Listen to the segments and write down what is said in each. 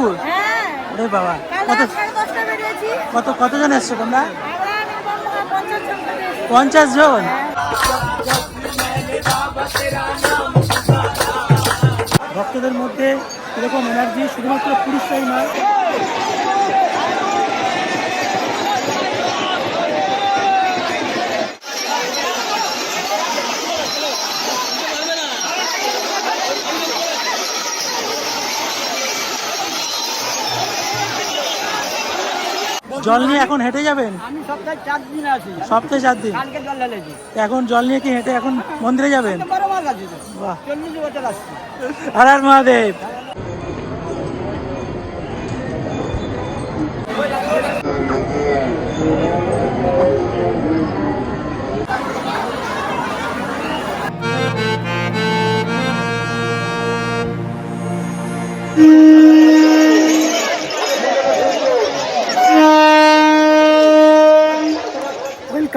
মেদিনীপুর হ্যাঁ। ওরে বাবা কত কত কতজন এসছো তোমরা? পঞ্চাশ জন। পঞ্চাশ জন ভক্তদের মধ্যে এরকম এনার্জি শুধুমাত্র পুরুষরাই নয় জল নিয়ে এখন হেঁটে যাবেন? আমি সপ্তাহে চার দিন আছি। সপ্তাহে চার দিন? কালকে জল ঢেলেছি। এখন জল নিয়ে কি হেঁটে এখন মন্দিরে যাবেন? বাহ। চল্লিশ বছর আসছি। Har Har Mahadev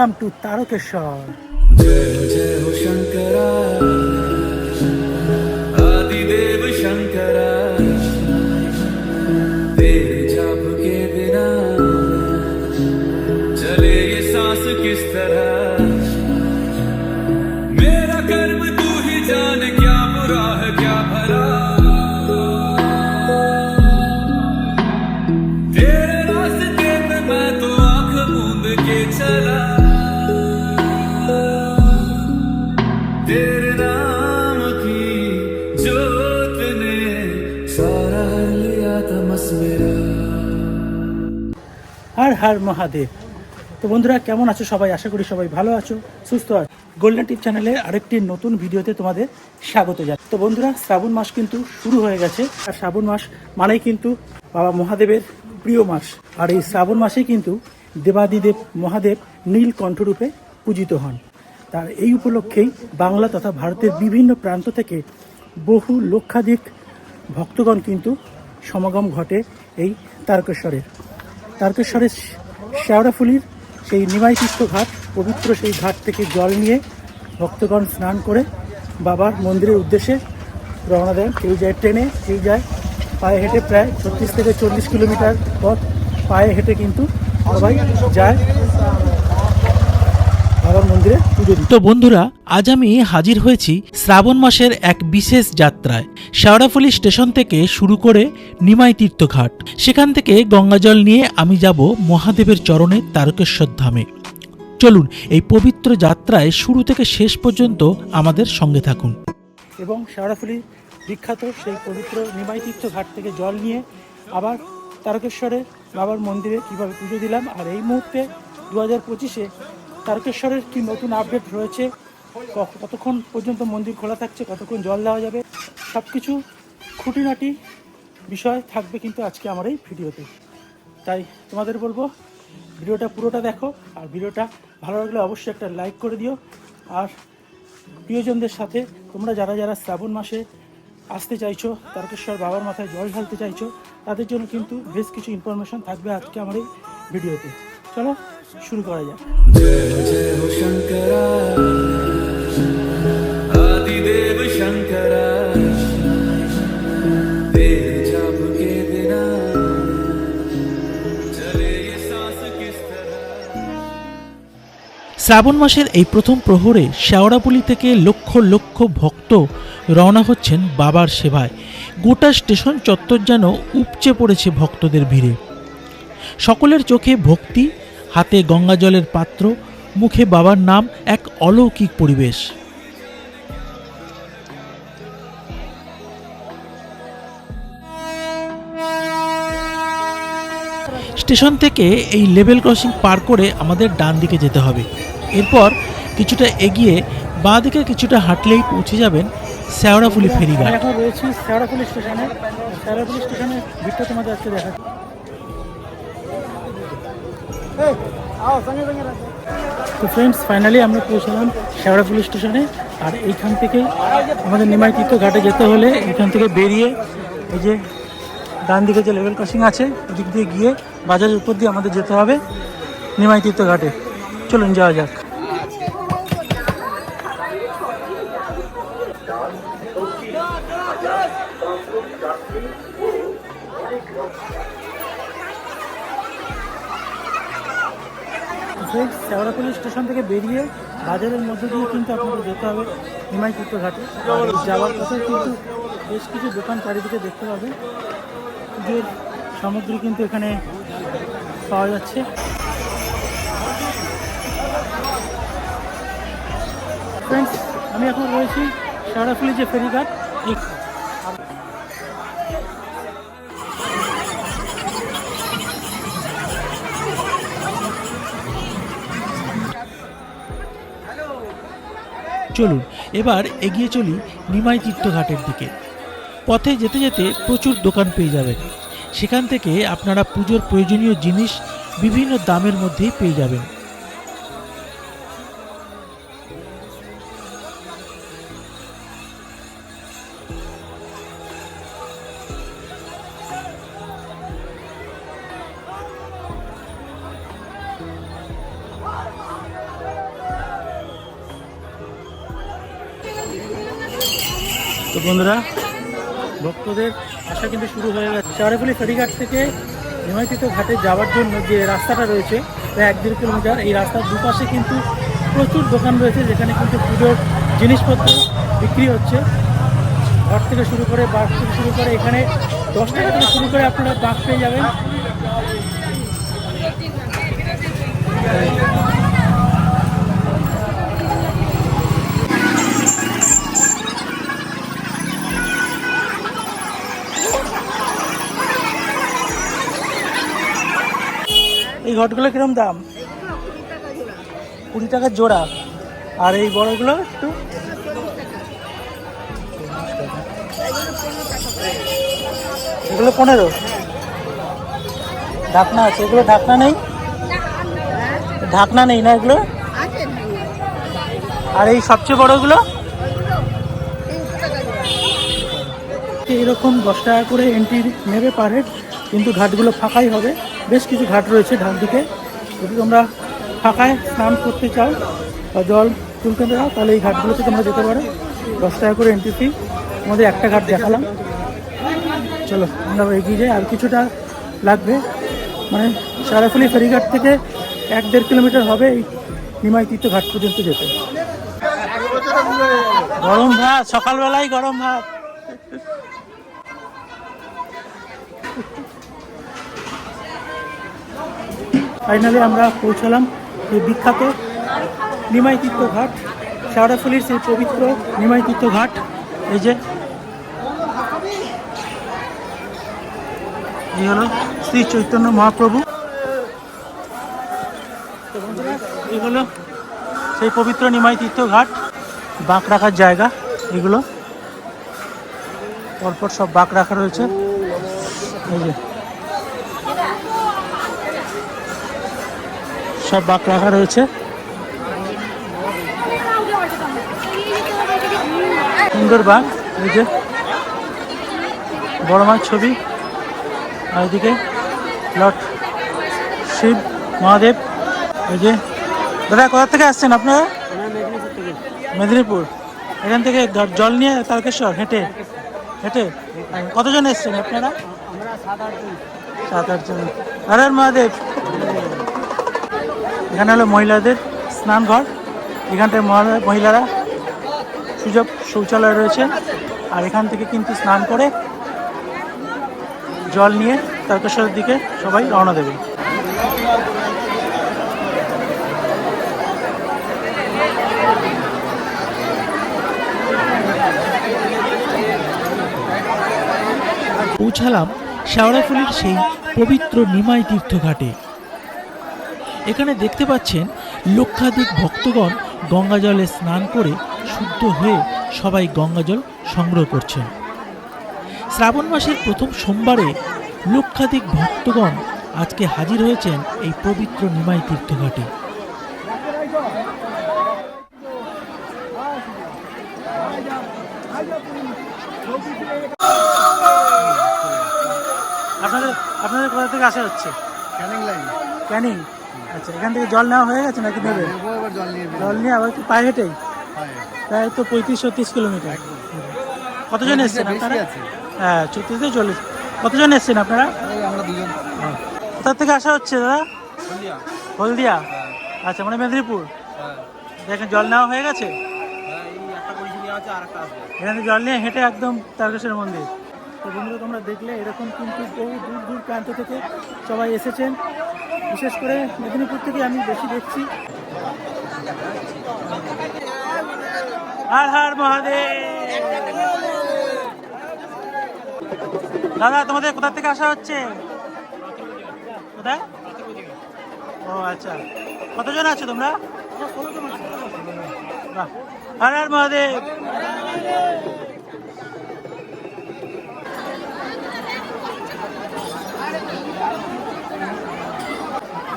welcome to Tarakeswar Har Mahadev. তো বন্ধুরা, কেমন আছো সবাই? আশা করি সবাই ভালো আছো, সুস্থ আছো। গোল্ডেন টিপ চ্যানেলে আরেকটি নতুন ভিডিওতে তোমাদের স্বাগত জানাই। তো বন্ধুরা, শ্রাবণ মাস কিন্তু শুরু হয়ে গেছে। আর শ্রাবণ মাস মানেই কিন্তু বাবা মহাদেবের প্রিয় মাস। আর এই শ্রাবণ মাসেই কিন্তু দেবাদিদেব মহাদেব নীল কণ্ঠরূপে পূজিত হন। তার এই উপলক্ষেই বাংলা তথা ভারতের বিভিন্ন প্রান্ত থেকে বহু লক্ষাধিক ভক্তগণ কিন্তু সমাগম ঘটে এই তারকেশ্বরের। তারকেশ্বরের শেওড়াফুলির সেই নিমাই তীর্থ ঘাট, পবিত্র সেই ঘাট থেকে জল নিয়ে ভক্তগণ স্নান করে বাবার মন্দিরের উদ্দেশ্যে রওনা দেন। কেউ যায় ট্রেনে, কেউ যায় পায়ে হেঁটে প্রায় ছত্রিশ থেকে চল্লিশ কিলোমিটার পথ। পায়ে হেঁটে কিন্তু সবাই যায়। বাবার মন্দিরে পুজো তো বন্ধুরা আজ আমি হাজির হয়েছি শ্রাবণ মাসের এক বিশেষ যাত্রায় শেওড়াফুলি স্টেশন থেকে শুরু করে নিমাই তীর্থঘাট। সেখান থেকে গঙ্গাজল নিয়ে আমি যাব মহাদেবের চরণে তারকেশ্বর ধামে। চলুন এই পবিত্র যাত্রায় শুরু থেকে শেষ পর্যন্ত আমাদের সঙ্গে থাকুন। এবং শেওড়াফুলি বিখ্যাত সেই পবিত্র নিমাই তীর্থ ঘাট থেকে জল নিয়ে আবার তারকেশ্বরে বাবার মন্দিরে কীভাবে পুজো দিলাম আর এই মুহূর্তে দু হাজার পঁচিশে তারকেশ্বরের কি নতুন আপডেট রয়েছে? কতক্ষণ পর্যন্ত মন্দির খোলা থাকছে? কতক্ষণ জল দেওয়া যাবে? সব কিছু খুঁটিনাটি বিষয় থাকবে কিন্তু আজকে আমার এই ভিডিওতে। তাই তোমাদের বলব, ভিডিওটা পুরোটা দেখো, আর ভিডিওটা ভালো লাগলে অবশ্যই একটা লাইক করে দিও। আর প্রিয়জনদের সাথে তোমরা যারা যারা শ্রাবণ মাসে আসতে চাইছো, তারকেশ্বর বাবার মাথায় জল ঢালতে চাইছো, তাদের জন্য কিন্তু বেশ কিছু ইনফরমেশন থাকবে আজকে আমার এই ভিডিওতে। চলো শুরু করা যাক। শ্রাবণ মাসের এই প্রথম প্রহরে শেওড়াপুলি থেকে লক্ষ লক্ষ ভক্ত রওনা হচ্ছেন বাবার সেবায়। গোটা স্টেশন চত্বর যেন উপচে পড়েছে ভক্তদের ভিড়ে। সকলের চোখে ভক্তি হাতে গঙ্গা জলের পাত্র, মুখে বাবার নাম, এক অলৌকিক পরিবেশ। স্টেশন থেকে এই লেভেল ক্রসিং পার করে আমাদের ডান দিকে যেতে হবে। এরপর কিছুটা এগিয়ে বাঁ দিকে কিছুটা হাঁটলেই পৌঁছে যাবেন শেওড়াফুলি ফেরিঘাট। এখন রয়েছি শেওড়াফুলি স্টেশনে। শেওড়াফুলি স্টেশনে ভিড়টা তোমাদের আজকে দেখা তো ফ্রেন্ডস ফাইনালি আমরা পৌঁছলাম শেওড়াফুলি স্টেশনে। আর এইখান থেকে আমাদের নিমাইকৃত ঘাটে যেতে হলে এখান থেকে বেরিয়ে এই যে ডান দিকে যে লেভেল ক্রসিং আছে ওদিক দিয়ে গিয়ে বাজারের উপর দিয়ে আমাদের যেতে হবে নিমাইকৃত ঘাটে। চলুন যাওয়া যাক। ফ্রেন্ডস শেওড়াপল্লি স্টেশন থেকে বেরিয়ে বাজারের মধ্যে দিয়ে কিন্তু আপনাদের যেতে হবে চিত্র ঘাটে। যাওয়ার পথে কিন্তু বেশ কিছু দোকান চারিদিকে দেখতে পাবেন পুজোর সামগ্রী কিন্তু এখানে পাওয়া যাচ্ছে। ফ্রেন্ডস আমি এখন রয়েছি শেওড়াফুলি যে ফেরিঘাট। এই চলুন, এবার এগিয়ে চলি নিমাই তীর্থঘাটের দিকে। পথে যেতে যেতে প্রচুর দোকান পেয়ে যাবেন। সেখান থেকে আপনারা পুজোর প্রয়োজনীয় জিনিস বিভিন্ন দামের মধ্যেই পেয়ে যাবেন। বন্ধুরা। ভক্তদের আসা কিন্তু শুরু হয়ে গেছে। চারেপুলি ফেরিঘাট থেকে হিমায়িত ঘাটে যাওয়ার জন্য যে রাস্তাটা রয়েছে, প্রায় এক দেড় কিলোমিটার, এই রাস্তার দুপাশে কিন্তু প্রচুর দোকান রয়েছে, যেখানে কিন্তু পুজোর জিনিসপত্র বিক্রি হচ্ছে। ঘর থেকে শুরু করে বাঘ থেকে শুরু করে এখানে দশ টাকা থেকে শুরু করে আপনারা বাঘ পেয়ে যাবেন। ঘটগুলো কিরম দাম? কুড়ি টাকা জোড়া। আর এই বড়গুলো একটু এগুলো পনেরো। ঢাকনা আছে, এগুলো ঢাকনা নেই? ঢাকনা নেই না এগুলো? আর এই সবচেয়ে বড়গুলো? এরকম দশ টাকা করে এন্ট্রি নেবে পারে কিন্তু ঘাটগুলো ফাঁকাই হবে। বেশ কিছু ঘাট রয়েছে ঢাক দিকে। যদি তোমরা ফাঁকায় স্নান করতে চাও বা জল তুলতে চাও, তাহলে এই ঘাটগুলোতে তোমরা যেতে পারো। দশ টাকা করে এন্ট্রি ফি আমাদের একটা ঘাট দেখালাম। চলো, আমরা এগিয়ে যাই। আর কিছুটা লাগবে। মানে সারাফুলি ফেরিঘাট থেকে এক দেড় কিলোমিটার হবে এই নিমাই তীর্থ ঘাট পর্যন্ত যেতে। গরম ভাত, সকালবেলায় গরম ভাত। ফাইনালি আমরা পৌঁছালাম এই বিখ্যাত নিমাই তীর্থ ঘাট শেওড়াফুলির সেই পবিত্র নিমাই তীর্থ ঘাট। এই যে, এই হলো শ্রী চৈতন্য মহাপ্রভু। এই হলো সেই পবিত্র নিমাই তীর্থ ঘাট, বাঁক রাখার জায়গা এগুলো। পরপর সব বাঁক রাখা রয়েছে। এই যে সব বাঁক রাখা রয়েছে। সুন্দর বাঘ এই যে বড় মাছ ছবি। আর এদিকে লট, শিব, মহাদেব, এই যে দাদা, কোথা থেকে আসছেন আপনারা? মেদিনীপুর। এখান থেকে জল নিয়ে তারকেশ্বর, হেঁটে হেঁটে। কতজন এসছেন আপনারা? সাত আটজন। হর মহাদেব এখানে হলো মহিলাদের স্নান ঘর এখানটায় মহা- মহিলারা সুযোগ শৌচালয় রয়েছে। আর এখান থেকে কিন্তু স্নান করে জল নিয়ে তারকেশ্বরের দিকে সবাই রওনা দেবে। পৌঁছালাম শেওড়াফুলির সেই পবিত্র নিমাই তীর্থঘাটে। এখানে দেখতে পাচ্ছেন লক্ষাধিক ভক্তগণ গঙ্গাজলে স্নান করে শুদ্ধ হয়ে সবাই গঙ্গাজল সংগ্রহ করছেন। শ্রাবণ মাসের প্রথম সোমবারে লক্ষাধিক ভক্তগণ আজকে হাজির হয়েছেন এই পবিত্র নিমাই তীর্থঘাটে। আপনাদের আপনাদের কোথা থেকে আসা হচ্ছে? ক্যানিং লাইন। ক্যানিং। আচ্ছা এখান থেকে জল নেওয়া হয়ে গেছে নাকি নেবে? এবার জল নিয়ে আবার কি পায়ে হেঁটেই হয় প্রায় তো পঁয়ত্রিশ ছত্রিশ কিলোমিটার। কতজন এসছেন আপনারা? হ্যাঁ ছত্রিশ থেকে চল্লিশ। কতজন এসছেন আপনারা? ওই কোথা থেকে আসা হচ্ছে দাদা? হলদিয়া। হলদিয়া? আচ্ছা মানে মেদিনীপুর? হ্যাঁ। দেখেন জল নেওয়া হয়ে গেছে? হ্যাঁ এখানে জল নিয়ে হেঁটে একদম তারকেশ্বর মন্দির। তো বন্ধুরা, তোমরা দেখলে এরকম কিন্তু বহু দূর দূর প্রান্ত থেকে সবাই এসেছেন। বিশেষ করে মেদিনীপুর থেকে আমি বেশি দেখছি। মহাদেব। দাদা, তোমাদের কোথা থেকে আসা হচ্ছে? কোথায়? ও আচ্ছা। কতজন আছো তোমরা? বাহ। হর হর মহাদেব।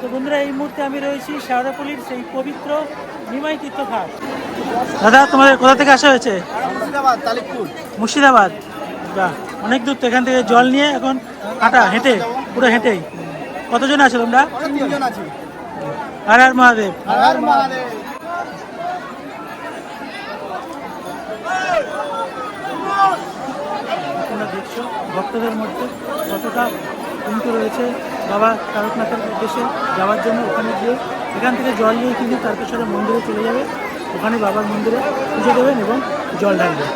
তো বন্ধুরা এই মুহূর্তে আমি রয়েছি শেওড়াপল্লির সেই পবিত্র নিমাই তীর্থঘাট। দাদা তোমাদের কোথা থেকে আসা হয়েছে? মুর্শিদাবাদ তালিকপুর। মুর্শিদাবাদ। বাহ অনেক দূর তো এখান থেকে জল নিয়ে এখন হাঁটা হেঁটে পুরো হেঁটেই। কতজন আছো তোমরা? মহাদেব। আর মহাদেব। দেখছ ভক্তদের মধ্যে কতটা কিন্তু রয়েছে। বাবা তারকনাথের উদ্দেশ্যে যাওয়ার জন্য ওখানে গিয়ে এখান থেকে জল নিয়ে কিন্তু তারকেশ্বরের মন্দিরে চলে যাবে। ওখানে বাবার মন্দিরে পুজো দেবেন এবং জল ঢালবেন।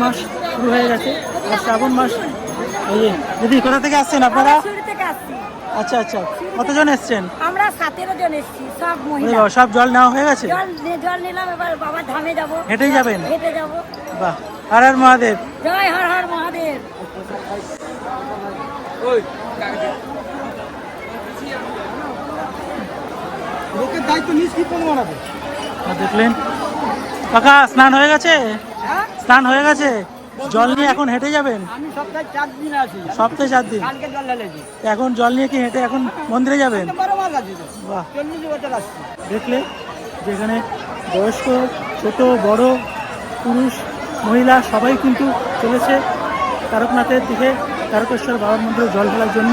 মাস শুরু হয়ে গেছে। আর শ্রাবণ মাস দিদি কোথা থেকে আসছেন আপনারা? শুরু থেকে আসছি। আচ্ছা আচ্ছা। কতজন এসছেন? আমরা সতেরো জন এসছি সব মহিলা। সব জল নেওয়া হয়ে গেছে? জল নিলাম এবার বাবার ধামে যাব। হেঁটেই যাবেন? হেঁটে যাব। বাহ। হর হর মহাদেব। জয় হর হর মহাদেব। লোকের দায়িত্ব নিজ কি কোন দেখলেন? কাকা স্নান হয়ে গেছে? স্নান হয়ে গেছে? জল নিয়ে এখন হেঁটে যাবেন? আমি সপ্তাহে চার দিন আছি। সপ্তাহে চার দিন? কালকে জল ঢেলেছি। এখন জল নিয়ে কি হেঁটে এখন মন্দিরে যাবেন? বাহ। চল্লিশ বছর আসছি। দেখলে যেখানে বয়স্ক ছোট বড় পুরুষ মহিলা সবাই কিন্তু চলেছে তারকনাথের দিকে তারকেশ্বর বাবার মন্দিরে জল ফেলার জন্য।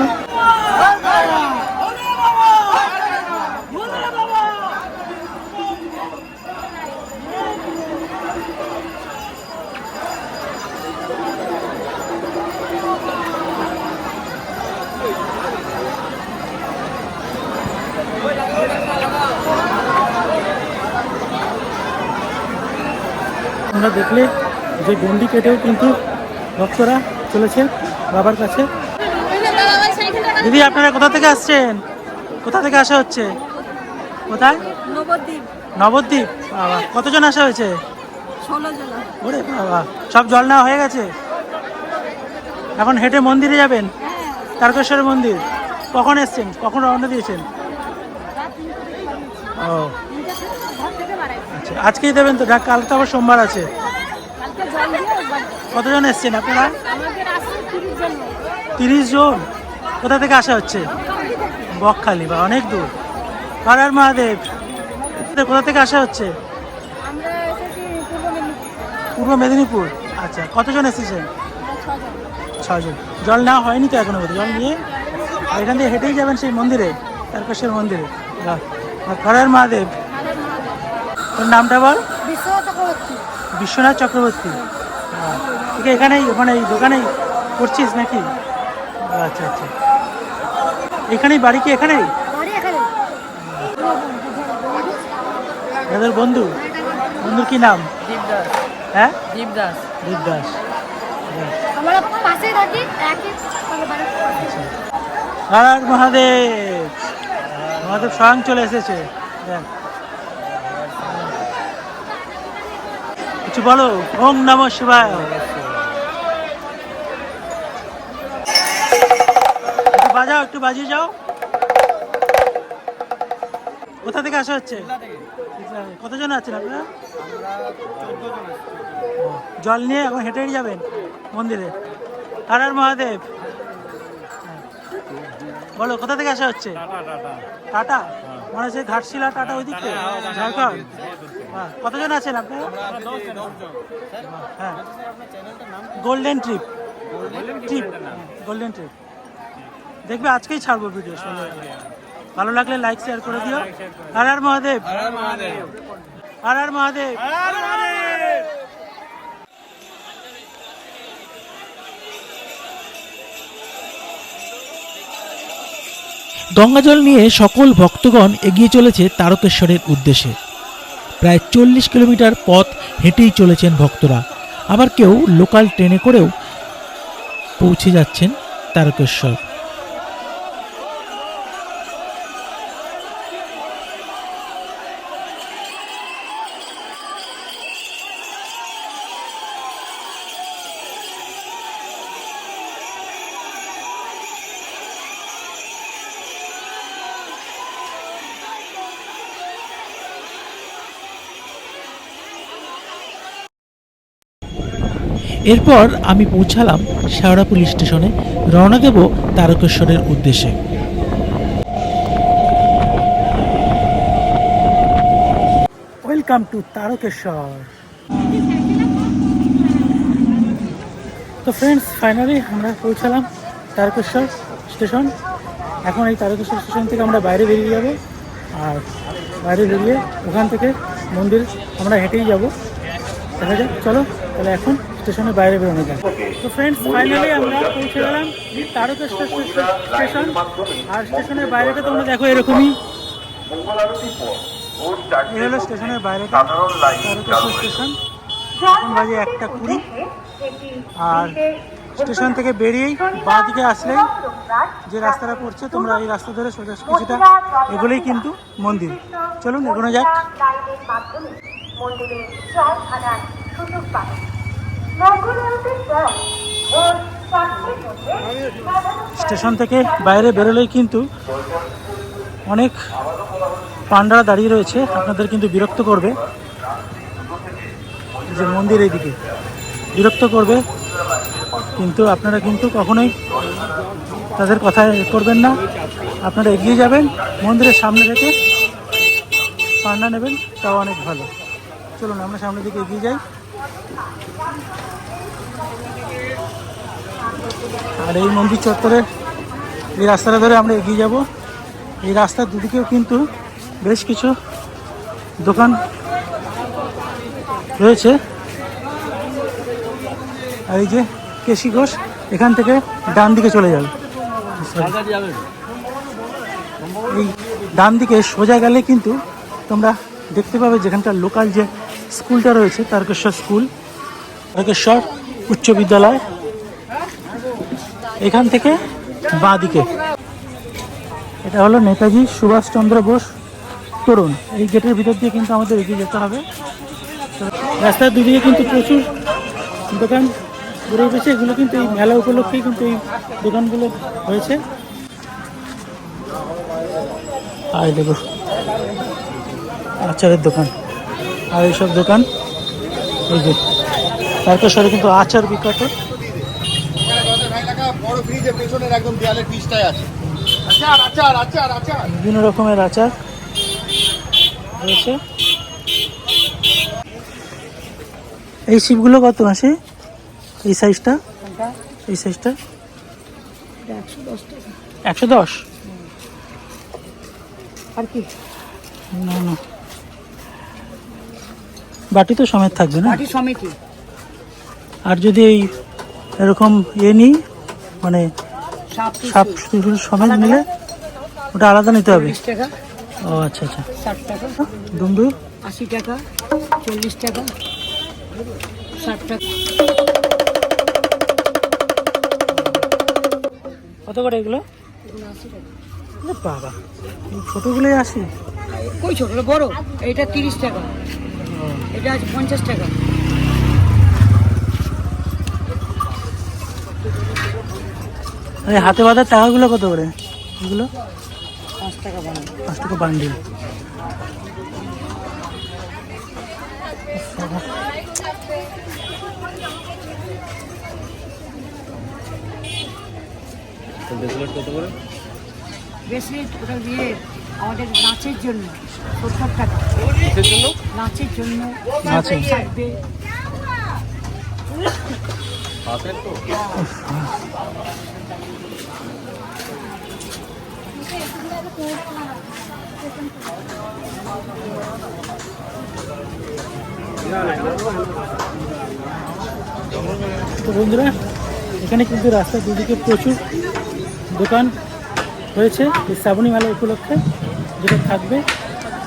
তোমরা দেখলে যে গন্ডি কেটেও কিন্তু ভক্তরা চলেছে বাবার কাছে। দিদি আপনারা কোথা থেকে আসছেন? কোথা থেকে আসা হচ্ছে? কোথায়? নবদ্বীপ। নবদ্বীপ? বাবা কতজন আসা হয়েছে? ওরে বাবা সব জল নেওয়া হয়ে গেছে? এখন হেঁটে মন্দিরে যাবেন? তারকেশ্বরের মন্দির? কখন এসছেন? কখন রওনা দিয়েছেন? ও ঘর থেকে বাড়াই আচ্ছা আজকেই দেবেন তো ডাক কাল তো আবার সোমবার আছে। কালকে কতজন এসছেন আপনারা? তিরিশ জন। কোথা থেকে আসা হচ্ছে? বকখালি, বা অনেক দূর। হর মহাদেব? কোথা থেকে আসা হচ্ছে? পূর্ব মেদিনীপুর। আচ্ছা কতজন এসেছেন? ছজন। জল নেওয়া হয়নি তো এখনও জল নিয়ে? আর এখান থেকে হেঁটেই যাবেন সেই মন্দিরে তারকেশ্বর মন্দিরে। হারের মহাদেব? তোর নামটা বল? বিশ্বনাথ চক্রবর্তী। ঠিক এখানেই ওখানে এই দোকানেই করছিস নাকি? আচ্ছা আচ্ছা। এখানেই বাড়ি কি এখানেই? বাড়ি এখানে এদের বন্ধু? বন্ধুর কি নাম? দীপদাস। হ্যাঁ? দীপদাস। আমরা থাকি একই পাশে। হর হর মহাদেব। মহাদেব স্বয়ং চলে এসেছে। দেখ। কিছু বলো? ওম নম শিবায়। একটু বাজাও একটু বাজিয়ে যাও। কোথা থেকে আসা হচ্ছে? কতজন আছেন আপনারা? জল নিয়ে এখন হেঁটে হেঁটে যাবেন মন্দিরে। হর হর মহাদেব। বলো কোথা থেকে আসা হচ্ছে? টাটা মানে সেই ঘাটশিলা টাটা ওই দিক থেকে ঝাড়খণ্ড। হ্যাঁ কতজন আছেন আপনারা হ্যাঁ golden trip trip golden trip দেখবে আজকেই ছাড়বো ভিডিও সন্ধ্যাবেলা ভালো লাগলে লাইক শেয়ার করে দিও। আর আর মহাদেব। আর আর মহাদেব। গঙ্গাজল নিয়ে সকল ভক্তগণ এগিয়ে চলেছে তারকেশ্বরের উদ্দেশ্যে। প্রায় চল্লিশ কিলোমিটার পথ হেঁটেই চলেছেন ভক্তরা। আবার কেউ লোকাল ট্রেনে করেও পৌঁছে যাচ্ছেন তারকেশ্বর। এরপর আমি পৌঁছালাম শেওড়া পুলিশ স্টেশনে। রওনা দেব তারকেশ্বরের উদ্দেশ্যে। Welcome to Tarakeswar. তো ফ্রেন্ডস ফাইনালি আমরা পৌঁছালাম তারকেশ্বর স্টেশন। এখন এই তারকেশ্বর স্টেশন থেকে আমরা বাইরে বেরিয়ে যাব। আর বাইরে বেরিয়ে ওখান থেকে মন্দির, আমরা হেঁটেই যাব। দেখা যাক, চলো। তাহলে এখন স্টেশনের বাইরে বেরোনো যাক। তো ফ্রেন্ডস ফাইনালি আমরা পৌঁছে গেলাম তারকেশ্বর স্টেশন। আর স্টেশনের বাইরেটা তোমরা দেখো এরকমই। হলো স্টেশনের বাইরে তারকেশ্বর স্টেশন। এখন বাজে একটা কুড়ি। আর স্টেশন থেকে বেরিয়েই বাঁ দিকে আসলেই যে রাস্তাটা পড়ছে, তোমরা এই রাস্তা ধরে সোজা কিছুটা এগুলোই কিন্তু মন্দির। চলুন এগোনো যাক। সুযোগ আরতির পর ভোর মধ্যে স্টেশন থেকে বাইরে বেরোলেই কিন্তু অনেক পান্ডারা দাঁড়িয়ে রয়েছে। আপনাদের কিন্তু বিরক্ত করবে। যে মন্দির এইদিকে বিরক্ত করবে। কিন্তু আপনারা কিন্তু কখনোই তাদের কথা করবেন না। আপনারা এগিয়ে যাবেন। মন্দিরের সামনে থেকে পান্ডা নেবেন, তাও অনেক ভালো। চলুন, আমরা সামনের দিকে এগিয়ে যাই। আর এই মন্দির চত্বরে এই রাস্তাটা ধরে আমরা এগিয়ে যাব। এই রাস্তার দুদিকেও কিন্তু বেশ কিছু দোকান রয়েছে। আর এই যে কেশি ঘোষ এখান থেকে ডান দিকে চলে যাবে। এই ডান দিকে সোজা গেলে কিন্তু তোমরা দেখতে পাবে যেখানকার লোকাল যে স্কুলটা রয়েছে, তারকেশ্বর স্কুল তারকেশ্বর উচ্চ বিদ্যালয়। এখান থেকে বাঁ দিকে। এটা হলো নেতাজি সুভাষচন্দ্র বোস তরুণ। এই গেটের ভিতর দিয়ে কিন্তু আমাদের এগিয়ে যেতে হবে। রাস্তার দুদিকে কিন্তু প্রচুর দোকান গড়ে উঠেছে এগুলো কিন্তু এই মেলা উপলক্ষেই কিন্তু এই দোকানগুলো হয়েছে আর দেখো, আচারের দোকান, আর এইসব দোকান, এই যে তারকেশ্বরে কিন্তু আচার বিখ্যাত বড় ফ্রিজের পেছনের একদম দেয়ালের পিসটাই আছে আচার আচার আচার আচার বিভিন্ন রকমের আচার রয়েছে। এই শিপগুলো কত আছে এই সাইজটা? এই সাইজটা? একশো দশ। আর কি? না না। বাটি তো সমেত থাকবে না? পার্টি সমিতি আর যদি এই এরকম ইয়ে নিই মানে সাপ সমেত নিলে ওটা আলাদা নিতে হবে। ও আচ্ছা আচ্ছা। ষাট টাকা। ডুমডু আশি টাকা। চল্লিশ টাকা। ষাট টাকা। কত করে এগুলো? এ বাবা ছোটোগুলোই আসে কই ছোট? বড়। এটা তিরিশ টাকা। এটা আছে পঞ্চাশ টাকা। এই হাতে বাঁধার টাকাগুলো কত করে? এগুলো? পাঁচ টাকা পাঁচ টাকা বান্ডিল। বেশি ওটা দিয়ে আমাদের নাচের জন্য সত্তর টাকা। নাচের জন্য। নাচে? থাকবে। তো। বন্ধুরা, এখানে কিন্তু রাস্তার দুদিকে প্রচুর দোকান হয়েছে এই শ্রাবণী মেলা উপলক্ষে যেটা থাকবে।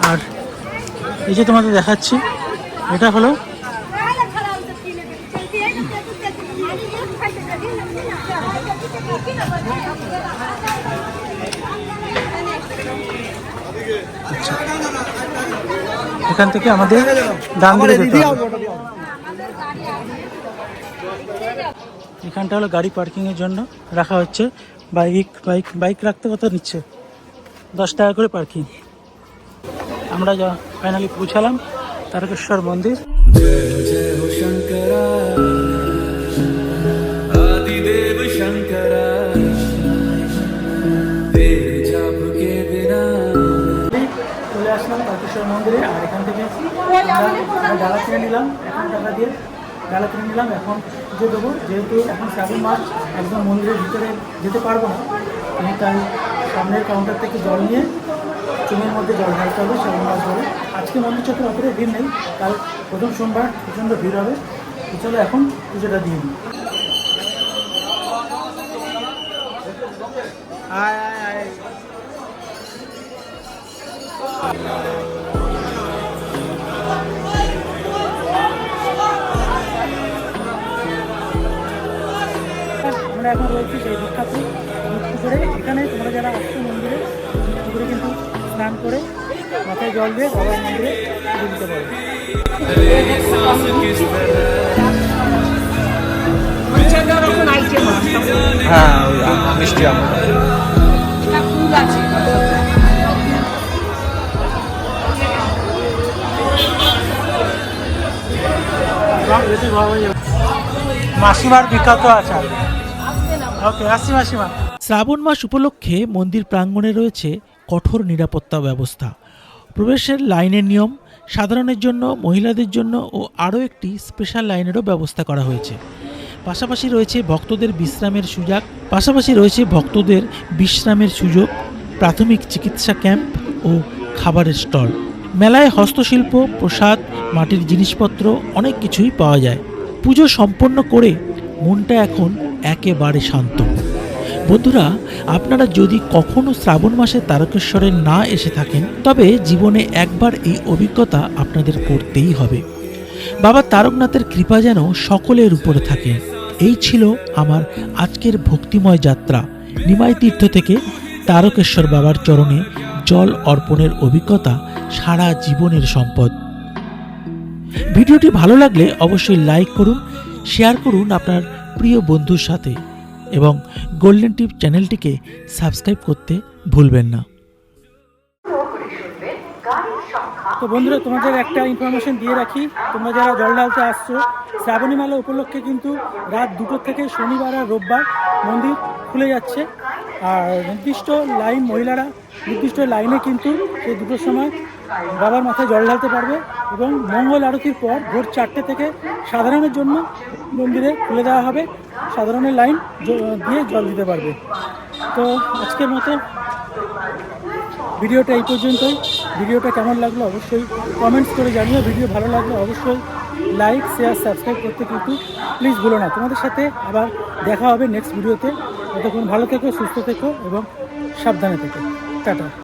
আর এই যে তোমাদের দেখাচ্ছি, এটা হলো এখান থেকে আমাদের ধান দিয়ে যেতে হবে। এখানটা হলো গাড়ি পার্কিং এর জন্য রাখা হচ্ছে। বাইক বাইক বাইক রাখতে কত নিচ্ছে? দশ টাকা করে পার্কিং আমরা যা ফাইনালি পৌঁছালাম, তারকেশ্বর মন্দির। তারকেশ্বর মন্দিরে, আর এখান থেকে ডালা কিনে নিলাম, এখন টাকা দিয়ে ডালা কিনে নিলাম, এখন পুজো দেবো, যেহেতু এখন শ্রাবণ মাস, একদম মন্দিরের ভিতরে যেতে পারব না। আমি তাই সামনের কাউন্টার থেকে জল নিয়ে চুমের মধ্যে জল ঢালতে হবে শ্রাবণ মাস বলে আজকে মন্দির চত্বর অতটা ভিড় নেই, কাল প্রথম সোমবার প্রচণ্ড ভিড় হবে। চলো এখন পুজোটা দিয়ে নিই। আয় আয় আয়। আমরা এখন রয়েছি সেই বিখ্যাত পুকুরে এখানে তোমরা যারা আসছো মন্দিরে পুকুরে কিন্তু স্নান করে মাথায় জল দিয়ে বাবার মন্দিরে দিতে পারবে মাসিমার বিখ্যাত আছে ওকে আসি মাসিমা শ্রাবণ মাস উপলক্ষে মন্দির প্রাঙ্গণে রয়েছে কঠোর নিরাপত্তা ব্যবস্থা। প্রবেশের লাইনের নিয়ম, সাধারণের জন্য, মহিলাদের জন্য ও আরও একটি স্পেশাল লাইনেরও ব্যবস্থা করা হয়েছে। পাশাপাশি রয়েছে ভক্তদের বিশ্রামের সুযোগ, পাশাপাশি রয়েছে ভক্তদের বিশ্রামের সুযোগ, প্রাথমিক চিকিৎসা ক্যাম্প ও খাবারের স্টল। মেলায় হস্তশিল্প, প্রসাদ, মাটির জিনিসপত্র, অনেক কিছুই পাওয়া যায়। পুজো সম্পন্ন করে মনটা এখন একেবারে শান্ত। বন্ধুরা, আপনারা যদি কখনো শ্রাবণ মাসে তারকেশ্বরে না এসে থাকেন, তবে জীবনে একবার এই অভিজ্ঞতা আপনাদের করতেই হবে। বাবা তারকনাথের কৃপা যেন সকলের উপরে থাকে। এই ছিল আমার আজকের ভক্তিময় যাত্রা। নিমাই তীর্থ থেকে তারকেশ্বর বাবার চরণে জল অর্পণের অভিজ্ঞতা, সারা জীবনের সম্পদ। ভিডিওটি ভালো লাগলে অবশ্যই লাইক করুন, শেয়ার করুন, আপনার প্রিয় বন্ধুর সাথে এবং গোল্ডেন টিপ চ্যানেলটিকে সাবস্ক্রাইব করতে ভুলবেন না। তো বন্ধুরা, তোমাদের একটা ইনফরমেশন দিয়ে রাখি। তোমরা যারা জল ঢালতে আসছো, শ্রাবণী মেলা উপলক্ষে কিন্তু রাত দুটো থেকে শনিবার আর রোববার মন্দির খুলে যাচ্ছে। আর নির্দিষ্ট লাইন মহিলারা, নির্দিষ্ট লাইনে কিন্তু সেই দুটোর সময় বাবার মাথায় জল ঢালতে পারবে এবং মঙ্গল আরতির পর ভোর চারটে থেকে সাধারণের জন্য মন্দিরে খুলে দেওয়া হবে। সাধারণের লাইন দিয়ে জল দিতে পারবে। তো আজকের মতো ভিডিওটা এই পর্যন্তই। ভিডিওটা কেমন লাগল অবশ্যই কমেন্টস করে জানিও। ভিডিও ভালো লাগল অবশ্যই লাইক শেয়ার সাবস্ক্রাইব করতে কিন্তু প্লিজ ভুলো না। তোমাদের সাথে আবার দেখা হবে নেক্সট ভিডিওতে ততক্ষণ ভালো থেকো, সুস্থ থেকো এবং সাবধানে থেকো। টাটা।